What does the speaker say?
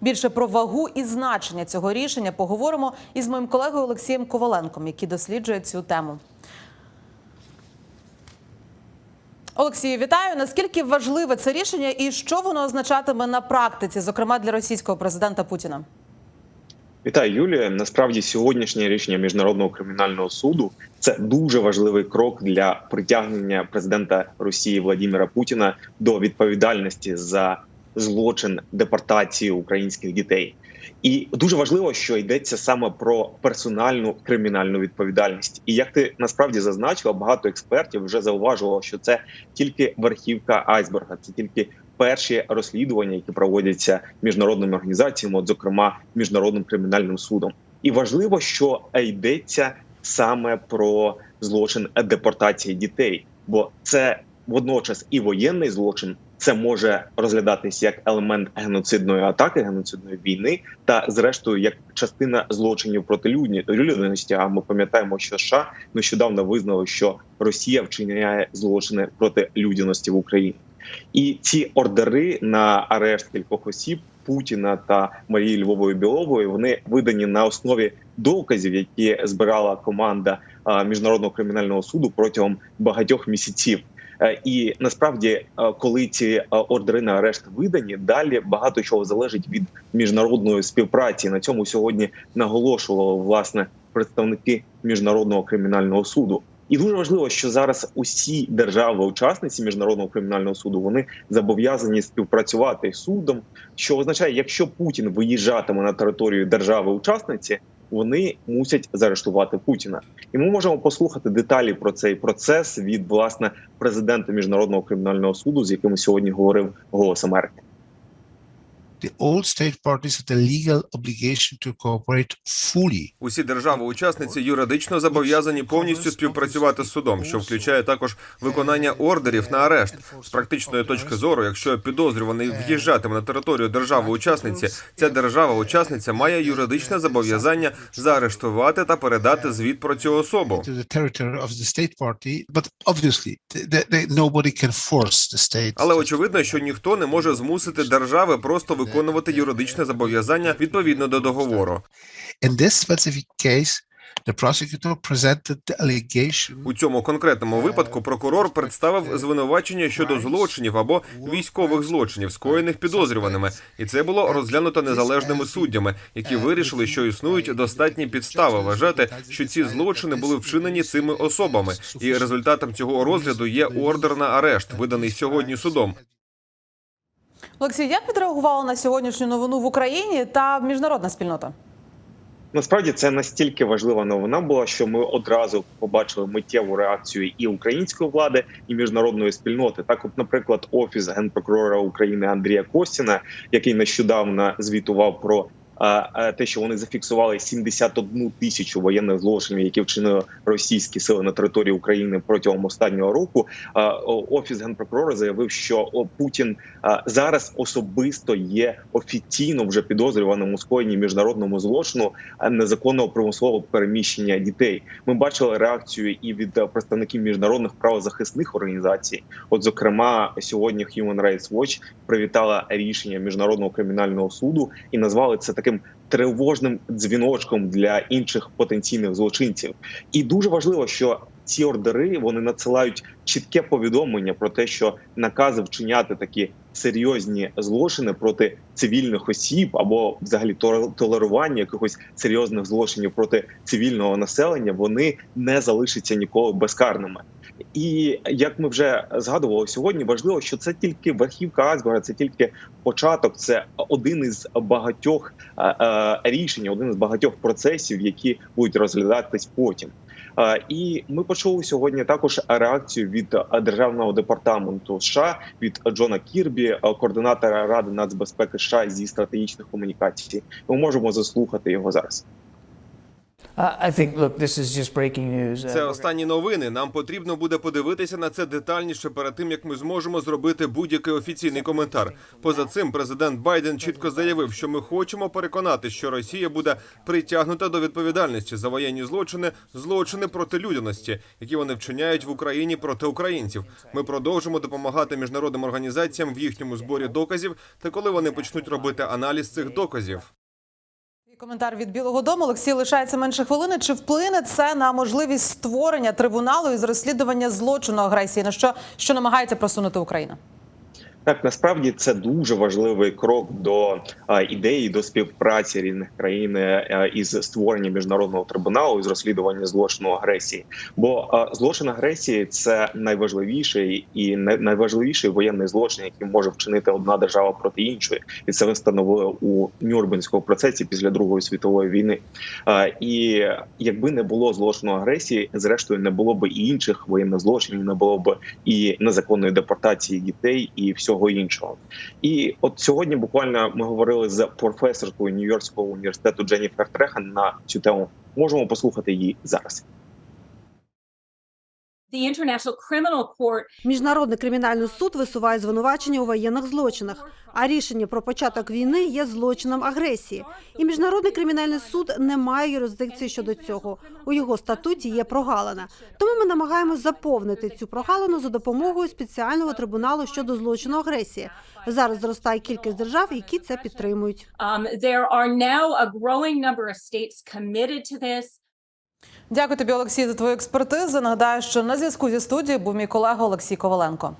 Більше про вагу і значення цього рішення поговоримо із моїм колегою Олексієм Коваленком, який досліджує цю тему. Олексію, вітаю. Наскільки важливе це рішення і що воно означатиме на практиці, зокрема для російського президента Путіна? Вітаю, Юлія. Насправді, сьогоднішнє рішення міжнародного кримінального суду це дуже важливий крок для притягнення президента Росії Владимира Путіна до відповідальності за злочин депортації українських дітей. І дуже важливо, що йдеться саме про персональну кримінальну відповідальність. І як ти насправді зазначила, багато експертів вже зауважувало, що це тільки верхівка айсберга, це тільки перші розслідування, які проводяться міжнародними організаціями, от зокрема міжнародним кримінальним судом. І важливо, що йдеться саме про злочин депортації дітей, бо це водночас і воєнний злочин. Це може розглядатись як елемент геноцидної атаки, геноцидної війни, та зрештою як частина злочинів проти людяності. А ми пам'ятаємо, що США нещодавно визнали, що Росія вчиняє злочини проти людяності в Україні. І ці ордери на арешт кількох осіб Путіна та Марії Львової Білової вони видані на основі доказів, які збирала команда міжнародного кримінального суду протягом багатьох місяців. Е, І насправді, е, коли ці е, ордери на арешт видані, далі багато чого залежить від міжнародної співпраці. На цьому сьогодні наголошували власне представники міжнародного кримінального суду. І дуже важливо, що зараз усі держави-учасниці міжнародного кримінального суду вони зобов'язані співпрацювати з судом, що означає, якщо Путін виїжджатиме на територію держави-учасниці, вони мусять заарештувати Путіна. І ми можемо послухати деталі про цей процес від власне президента міжнародного кримінального суду, з яким сьогодні говорив голос Америки. The all state parties have the legal obligation to cooperate fully. Усі держави-учасниці юридично зобов'язані повністю співпрацювати з судом, що включає також виконання ордерів на арешт. З практичної точки зору, якщо підозрюваний в'їжджатиме на територію держави-учасниці, ця держава-учасниця має юридичне зобов'язання заарештувати та передати звіт про цю особу. Але очевидно, що ніхто не може змусити держави просто виконувати юридичне зобов'язання відповідно до договору. In this specific case, У цьому конкретному випадку прокурор представив звинувачення щодо злочинів або військових злочинів, скоєних підозрюваними, і це було розглянуто незалежними суддями, які вирішили, що існують достатні підстави вважати, що ці злочини були вчинені цими особами. І результатом цього розгляду є ордер на арешт, виданий сьогодні судом. Олексій, як відреагувала на сьогоднішню новину в Україні та міжнародна спільнота? Насправді це настільки важлива новина була, що ми одразу побачили миттєву реакцію і української влади, і міжнародної спільноти. Так, от, наприклад, офіс генпрокурора України Андрія Костіна, який нещодавно звітував про те, що вони зафіксували 71 тисячу воєнних злочинів, які вчинили російські сили на території України протягом останнього року. Офіс генпрокурора заявив, що Путін зараз особисто є офіційно вже підозрюваним у скоєнні міжнародному злочину незаконного примусового переміщення дітей. Ми бачили реакцію і від представників міжнародних правозахисних організацій. От, зокрема, сьогодні Human Rights Watch привітала рішення міжнародного кримінального суду і назвали це таким тривожним дзвіночком для інших потенційних злочинців. І дуже важливо, що ці ордери вони надсилають чітке повідомлення про те, що накази вчиняти такі серйозні злочини проти цивільних осіб або взагалі толерування якихось серйозних злочинів проти цивільного населення, вони не залишаться ніколи безкарними. І як ми вже згадували сьогодні, важливо, що це тільки верхівка айсберга, це тільки початок, це один із багатьох е, е, рішень, один із багатьох процесів, які будуть розглядатись потім. Е, І ми почули сьогодні також реакцію від державного департаменту США від Джона Кірбі, координатора ради нацбезпеки США зі стратегічних комунікацій. Ми можемо заслухати його зараз. I Це останні новини. Нам потрібно буде подивитися на це детальніше перед тим, як ми зможемо зробити будь-який офіційний коментар. Поза цим, президент Байден чітко заявив, що ми хочемо переконати, що Росія буде притягнута до відповідальності за воєнні злочини, злочини проти людяності, які вони вчиняють в Україні проти українців. Ми продовжимо допомагати міжнародним організаціям в їхньому зборі доказів та коли вони почнуть робити аналіз цих доказів. Коментар від Білого Дому Олексій лишається менше хвилини. Чи вплине це на можливість створення трибуналу із розслідування злочину агресії? На що що намагається просунути Україна? Так, насправді це дуже важливий крок до ідеї до співпраці різних країн е, із створенням міжнародного трибуналу із розслідування злочину агресії. Бо злочин агресії це найважливіший і най- найважливіший воєнний злочин, який може вчинити одна держава проти іншої, і це встановили у Нюрнберзькому процесі після Другої світової війни. І якби не було злочину агресії, зрештою не було б і інших воєнних злочинів, не було б і незаконної депортації дітей, і всього іншого. І от сьогодні буквально ми говорили з професоркою Нью-Йоркського університету Дженніфер Трехан на цю тему. Можемо послухати її зараз. Міжнародний кримінальний суд висуває звинувачення у воєнних злочинах, а рішення про початок війни є злочином агресії. І міжнародний кримінальний суд не має юрисдикції щодо цього. У його статуті є прогалина. Тому ми намагаємось заповнити цю прогалину за допомогою спеціального трибуналу щодо злочину агресії. Зараз зростає кількість держав, які це підтримують. um, there are now a growing number of states committed to this. Дякую тобі, Олексій, за твою експертизу. Нагадаю, що на зв'язку зі студією був мій колега Олексій Коваленко.